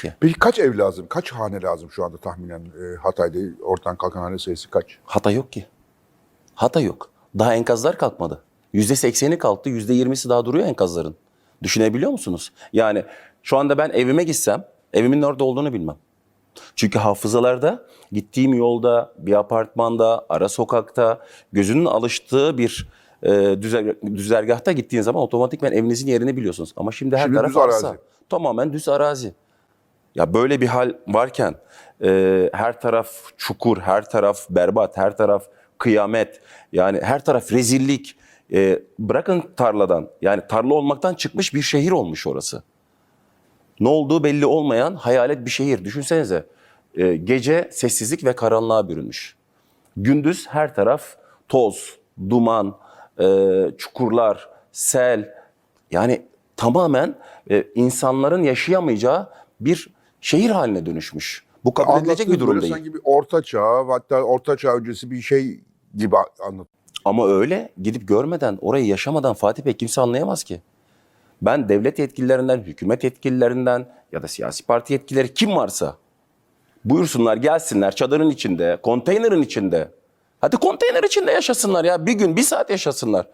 ki. Peki kaç ev lazım? Kaç hane lazım şu anda tahminen e, Hatay'da ortadan kalkan hane sayısı kaç? Hata yok ki. Hata yok. Daha enkazlar kalkmadı. %80'i kalktı, %20'si daha duruyor enkazların. Düşünebiliyor musunuz? Yani şu anda ben evime gitsem, evimin nerede olduğunu bilmem. Çünkü hafızalarda gittiğim yolda, bir apartmanda, ara sokakta, gözünün alıştığı bir e, düzer- düzergahta gittiğin zaman otomatikman evinizin yerini biliyorsunuz. Ama şimdi her Şimdi taraf düz arsa. arazi. Tamamen düz arazi. Ya böyle bir hal varken e, her taraf çukur, her taraf berbat, her taraf kıyamet. Yani her taraf rezillik. E, bırakın tarladan. Yani tarla olmaktan çıkmış bir şehir olmuş orası. Ne olduğu belli olmayan hayalet bir şehir. Düşünsenize. e, gece sessizlik ve karanlığa bürünmüş. Gündüz her taraf toz, duman, e, çukurlar, sel. Yani tamamen e, insanların yaşayamayacağı bir şehir haline dönüşmüş. Bu kabul edilecek bir durum değil. Sanki bir orta çağ hatta orta çağ öncesi bir şey gibi anlat. Ama öyle gidip görmeden, orayı yaşamadan Fatih Bey kimse anlayamaz ki. Ben devlet yetkililerinden, hükümet yetkililerinden ya da siyasi parti yetkilileri kim varsa buyursunlar gelsinler çadırın içinde, konteynerin içinde. Hadi konteyner içinde yaşasınlar ya bir gün bir saat yaşasınlar.